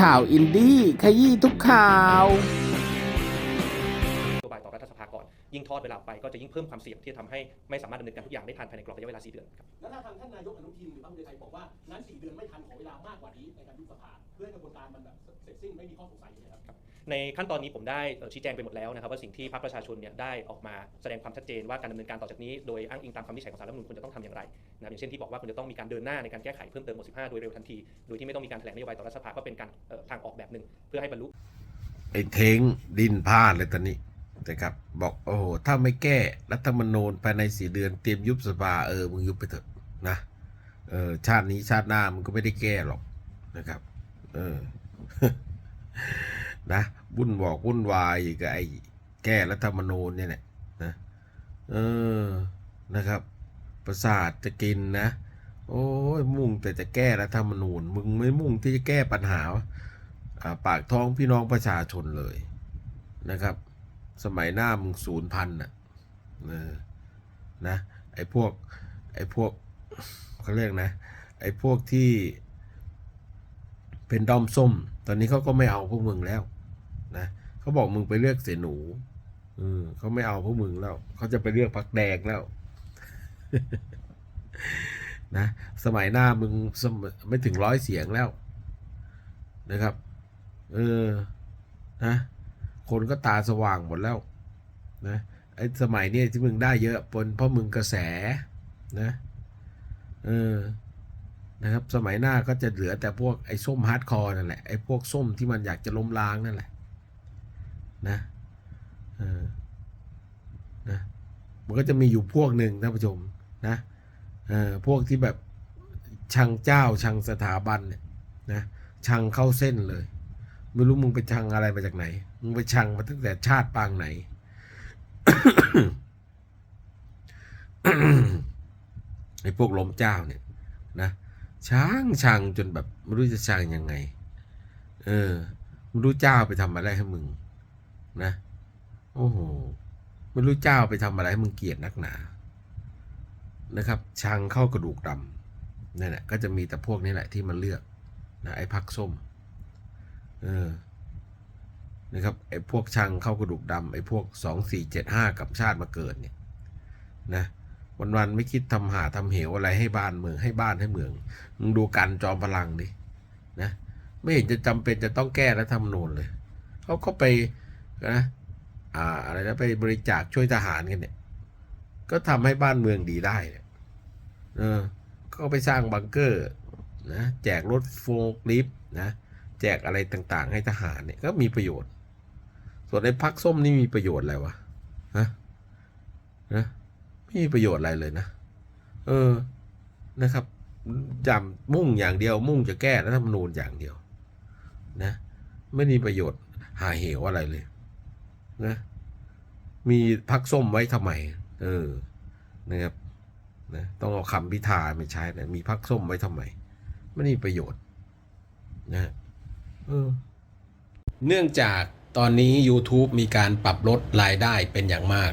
ข่าวอินดี้ขยี้ทุกข่าว นโยบายต่อรัฐสภาก่อน ยิ่งทอดเวลาออกไปก็จะยิ่งเพิ่มความเสี่ยงที่จะทำให้ไม่สามารถดำเนินการทุกอย่างได้ทันภายในกรอบระยะเวลา 4 เดือนครับ แล้วถ้าทางท่านนายกอนุทินหรือพรรคเพื่อไทยบอกว่า นั้นสี่เดือนไม่ทันขอเวลามากกว่านี้ในการยุบสภาเพื่อให้กระบวนการมันแบบเสร็จสิ้นไม่มีข้อสงสัยเลยครับ ในขั้นตอนนี้ผมได้ชี้แจงไปหมดแล้วนะครับว่าสิ่งที่พรรคประชาชนเนี่ยได้ออกมาแสดงความชัดเจนว่าการดำเนินการต่อจากนี้โดยอ้างอิงตามคำวินิจฉัยของศาลรัฐธรรมนูญควรจะต้องทำอย่างไรนะครับอย่างเช่นที่บอกว่าควรจะต้องมีการเดินหน้าในการแก้ไขเพิ่มเติมหมวด15 โดยเร็วทันที โดยที่ไม่ต้องมีการแถลงนโยบายต่อรัฐสภาก็เป็นการเอ่อทางออกแบบหนึ่งเพื่อให้บรรลุ ไอ้เทงดินพลาดเลยตอนนี้นะครับบอกโอ้โหถ้าไม่แก้รัฐธรรมนูญภายในสี่เดือนเตรียมยุบสภาเออมึงยุบไปเถอะนะเออชาตินี้ชาติหน้ามึงก็ไม่ได้แก้หรอกนะครับ เออ นะวุ่นบอกวุ่นวายกับไอ้แก้รัฐธรรมนูญเนี่ยแหละนะเออนะครับ ประสาทจะกินนะ โอ้ยมุ่งแต่จะแก้รัฐธรรมนูญ มึงไม่มุ่งที่จะแก้ปัญหาปากท้องพี่น้องประชาชนเลยนะครับ สมัยหน้ามึงศูนย์พันน่ะเออนะไอ้พวกไอ้พวกเขาเรียกนะไอ้พวกที่เป็นด้อมส้ม ตอนนี้เขาก็ไม่เอาพวกมึงแล้ว นะเขาบอกมึงไปเลือกเสียหนูเออเขาไม่เอาพวกมึงแล้วเขาจะไปเลือกพักแดงแล้ว นะ สมัยหน้ามึงมไม่ถึงร้อยเสียงแล้วนะครับ เออ นะ คนก็ตาสว่างหมดแล้ว นะไอ้สมัยเนี้ยที่มึงได้เยอะปนเพราะมึงกระแสนะเออนะครับ สมัยหน้าก็จะเหลือแต่พวกไอ้ส้มฮาร์ดคอร์นั่นแหละไอ้พวกส้มที่มันอยากจะล้มล้างนั่นแหละ นะเออนะมันก็จะมีอยู่พวกหนึ่งท่านผู้ชมนะเออพวกที่แบบชังเจ้าชังสถาบันเนี่ยนะชังเข้าเส้นเลย ไม่รู้มึงไปชังอะไรมาจากไหน มึงไปชังมาตั้งแต่ชาติปางไหน ไอ้พวกล้มเจ้าเนี่ยนะช้างชังจนแบบไม่รู้จะชังยังไง เออไม่รู้เจ้าไปทำอะไรให้มึง นะ โอ้โหไม่รู้เจ้าไปทำอะไรให้มึงเกลียดนักหนา นะครับ ชังเข้ากระดูกดำนั่นแหละก็จะมีแต่พวกนี้แหละที่มันเลือกนะไอ้พักส้ม เออ นะครับไอ้พวกชังเข้ากระดูกดำไอ้พวกสองสี่เจ็ดห้ากับชาติมาเกิดเนี่ย นะวันๆไม่คิดทำหาทำเหวอะไรให้บ้านเมืองให้บ้านให้เมืองมึงดูกันจอมพลังดินะ ไม่เห็นจะจำเป็นจะต้องแก้รัฐธรรมนูญเลยเขาก็ไป นะอ่าอะไรนะไปบริจาคช่วยทหารกันเนี่ย ก็ทำให้บ้านเมืองดีได้เนี่ยเออก็ไปสร้างบังเกอร์นะแจกรถโฟล์คลิฟต์นะแจกอะไรต่างๆ ให้ทหารเนี่ยก็มีประโยชน์ ส่วนในพักส้มนี่มีประโยชน์อะไรวะฮะนะไม่มีประโยชน์อะไรเลยนะ เออนะครับจำมุ่งอย่างเดียว มุ่งจะแก้รัฐธรรมนูญอย่างเดียว นะ ไม่มีประโยชน์หาเหวอะไรเลย นะ มีพักส้มไว้ทำไม เออ นะครับ นะ ต้องเอาคำพิธาไม่ใช้นะ มีพักส้มไว้ทำไม ไม่มีประโยชน์ นะเออเนื่องจากตอนนี้ YouTube มีการปรับลดรายได้เป็นอย่างมาก